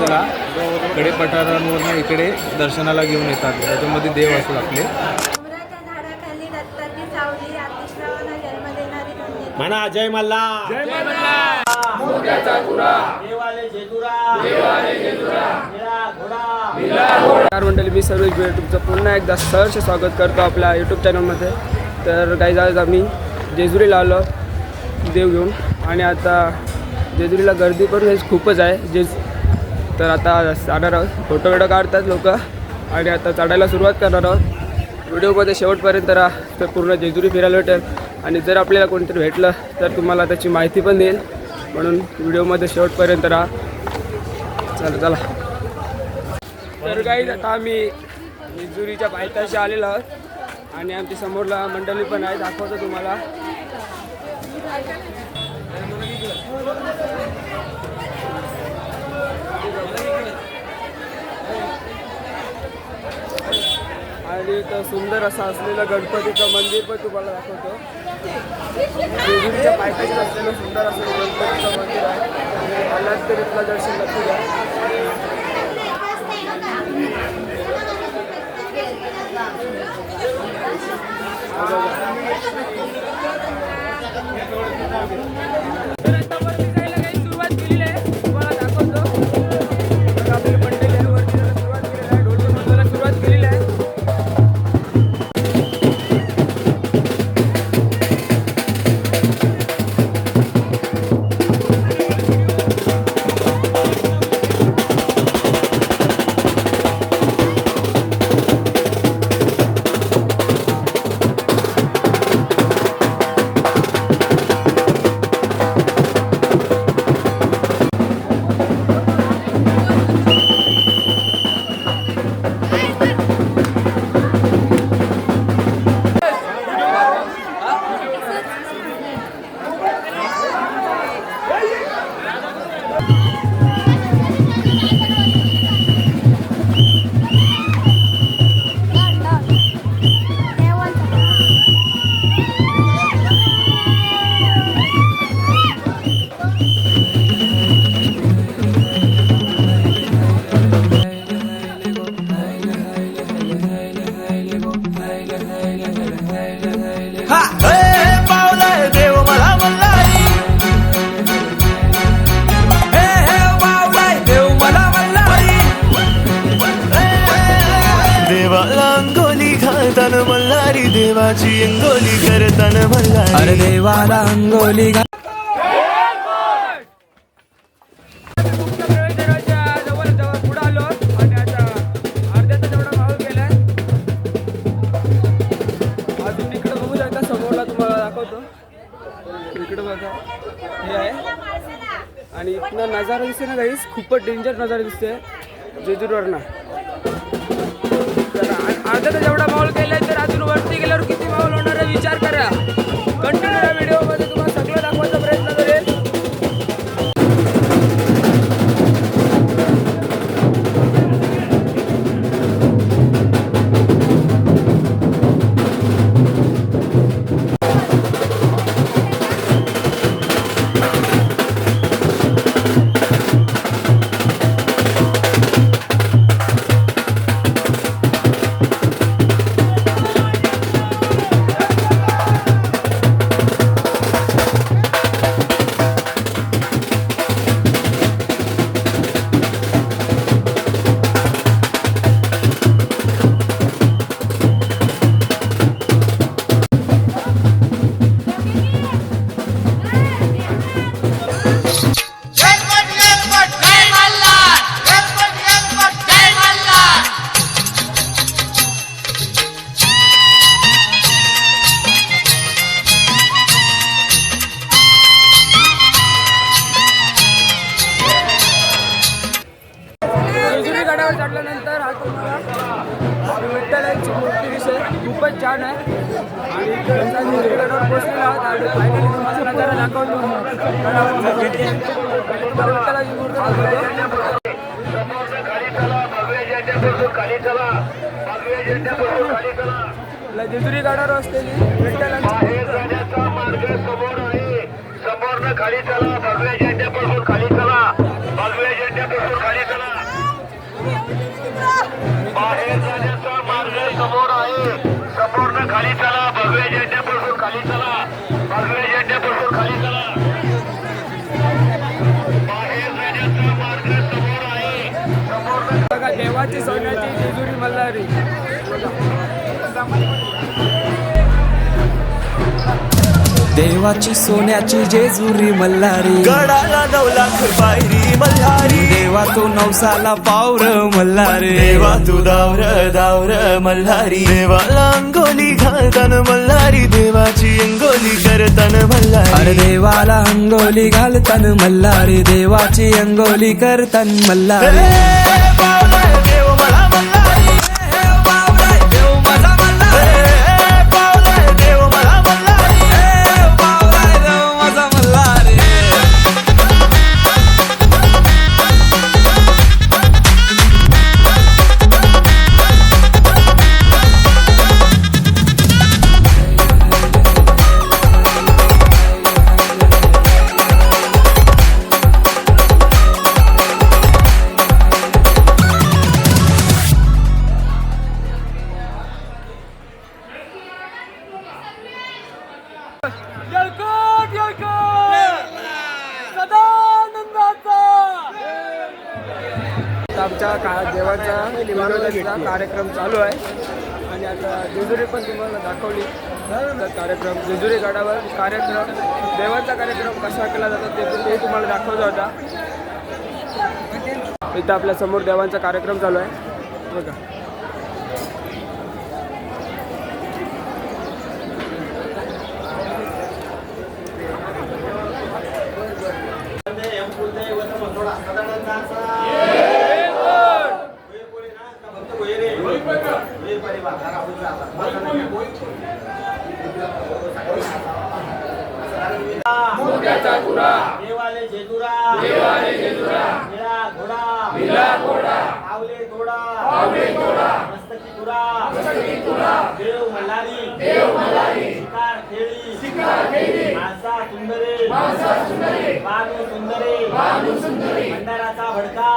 अमावस्येला कडेपठारांवरनं इकडे दर्शनाला घेऊन येतात. त्याच्यामध्ये देव असतात आपले म्हणा जय मल्ला नमस्कार मंडळी मी सर्वेश भेट तुमचं पुन्हा एकदा सहर्ष स्वागत करतो आपल्या यूट्यूब चॅनलमध्ये तर काही आज आम्ही जेजुरीला आलो. देव घेऊन. आणि आता जेजुरीला गर्दी पण हेच खूपच आहे. जेज तर आता जाणार आहोत. फोटो व्हिडिओ काढतात लोक आणि आता चढायला सुरुवात करणार आहोत. व्हिडिओमध्ये शेवटपर्यंत राहा. तर पूर्ण जेजुरी फिरायला भेटेल. आणि जर आपल्याला कोणतरी भेटलं तर तुम्हाला त्याची माहिती पण देईल. म्हणून व्हिडिओमध्ये शेवटपर्यंत राहा. चला चला. तर काही आता आम्ही जेजुरीच्या पायथ्याशी आलेलो आहोत. आणि आमच्या समोरला मंडळी पण आहे दाखवतो तुम्हाला आणि इथं सुंदर असं असलेलं गणपतीचं मंदिर पण तुम्हाला दाखवतो. देवीच्या पायथ्याशी असलेलं सुंदर असलेलं गणपतीचं मंदिर आहे. आलात तर इथलं दर्शन नक्की घ्या. देवाची अंगोली करतान मल्हारी अरे देवाला अंगोली आणि हे इथनं नजारा दिसते ना काहीच खूपच डेंजर नजारा दिसते जेजूरवरनं. तर आ- अर्ध्याचा जेवढा माहोल केलाय तर अजून वरती गेल्यावर खूपच छान आहे. आणि पोचलेला आहोत आणि फायनली तुम्हाला नजारा दाखवतो. जेजुरी गडावर असलेली खाली चला भगव्या झेंड्यापासून खाली चला भगव्या झेंड्यापासून खाली चला बाहेर जाण्याचा चला झेंड्यापासून खाली चला झेंड्यापासून खाली चला बाहेर जाण्याचा मार्ग समोर आहे समोर बघा देवाची सोन्याची जेजुरी मल्हारी. देवाची सोन्याची जेजुरी मल्हारी. गडाला नऊ लाख पायरी मल्हारी. देवा तू नवसाला पावर मल्हारी. देवा तू दावर दावर मल्हारी. देवाला अंगोली घालतान मल्हारी. देवाची अंगोली करतान मल्हारी. अरे देवाला अंगोली घालतान मल्हारी. देवाची अंगोली करतान मल्हारी. देवाचा का देवाचा कार्यक्रम चालू आहे. आणि आता जेजुरी पण तुम्हाला दाखवली. कार्यक्रम जेजुरी गडावर कार्यक्रम देवाचा कार्यक्रम कसा केला जातो ते पण ते तुम्हाला दाखवला होता. इथं आपल्यासमोर देवांचा कार्यक्रम चालू आहे. बघा. देवाले जेजुरा देवाले जेजुरा घोडा घोडा आवले घोडा आवले घोडा मस्तकी तुरा मस्तकी तुरा देव मल्हारी देव मल्हारी शिकार खेळी शिकार खेळी मासा सुंदरे मासा सुंदरे सुंदरे सुंदरे भंडाराचा भडका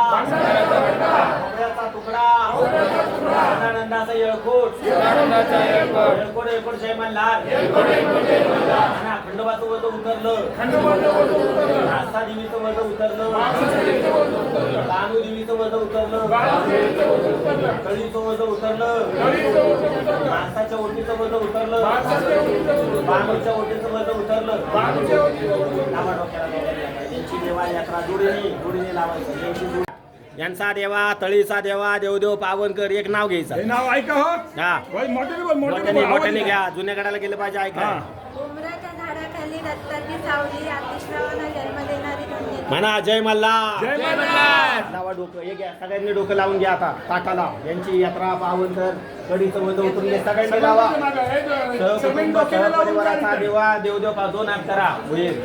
सदानंदाचा येळकोट येळकोट येळकोट येळकोट जय मल्हार येळकोट येळकोट जय मल्हार आणि खंडोबाचं वज उतरलं आस्था देवीचं वज उतरलं तानू देवीचं वज उतरलं कळीचं वज उतरलं माणसाच्या ओटीचं वज उतरलं बाणूच्या ओटीचं वज उतरलं लावा डोक्याला. त्यांची देवा यात्रा जोडीने जोडीने लावायचं यांची देवा तळीचा देवा देवदेव पावनकर एक नाव घ्यायचं. नाव ऐका हो. हा. भाई मोठे बोल मोठे मोठ्याने मोठ्याने घ्या. जुन्या गडाला गेलं पाहिजे ऐका. उमराच्या झाडाखाली दत्ताची सावली आतिश्रावाला जन्म देणारी धन्य म्हणा जय मल्हार. जय मल्हार. लावा डोकं हे घ्या. सगळ्यांनी डोकं लावून घ्या आता. ताटाला. यांची यात्रा पावन तर कडीचं वज उतरून घे. सगळ्यांनी लावा. सहपरिवाराचा देवा देवदेव पा दोन हात करा. होईल.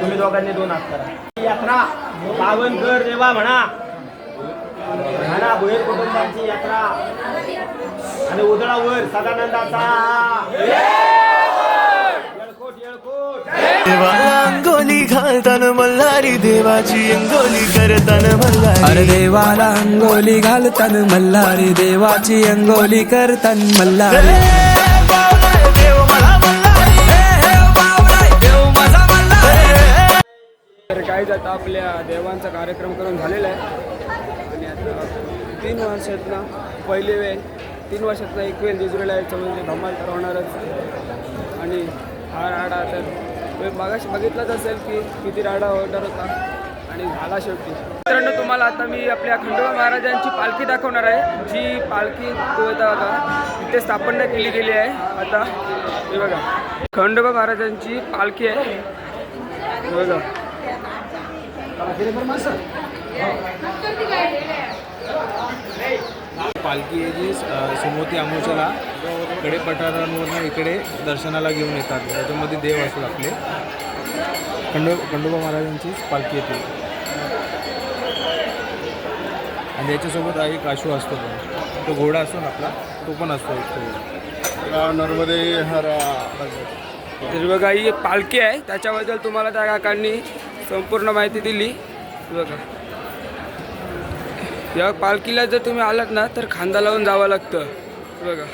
तुम्ही दोघांनी दोन हात करा. यात्रा. पावन कर देवा म्हणा. म्हणा भुहेर कुटुंबाची यात्रा. आणि उदळावर सदानंदाचा. अंगोली घालतान मल्हारी देवाची अंगोली करतान मल्हारी. अरे देवाला अंगोली घालतान मल्हारी देवाची अंगोली करतान मल्हारी. तर आता आपल्या देवांचा कार्यक्रम करून झालेला आहे. आणि आता तीन वर्षातनं पहिली वेळ तीन वर्षातनं एक वेळ दुसऱ्याला म्हणजे धमाल तर होणारच. आणि हा राडा तर तुम्ही बघितलंच असेल की किती राडा होणार होता आणि झाला शेवटी. मित्रांनो तुम्हाला आता मी आपल्या खंडोबा महाराजांची पालखी दाखवणार आहे. जी पालखी तो आता तिथे स्थापना केली गेली आहे. आता हे बघा खंडोबा महाराजांची पालखी आहे. बघा. पालखी आहे जी अ, सोमवती अमावस्याला कडे पठारांवरनं इकडे दर्शनाला घेऊन येतात. त्याच्यामध्ये देव असतात आपले. खंडो खंडोबा महाराजांचीच पालखी येते आणि याच्यासोबत एक आशू असतो पण. तो घोडा असतो ना आपला तो पण असतो एक. नर्मदे हरा. तर बघा ही पालखी आहे. त्याच्याबद्दल तुम्हाला त्या काकांनी संपूर्ण माहिती दिली. बघा. या पालखीला जर तुम्ही आलात ना तर खांदा लावून जावं लागतं. बघा.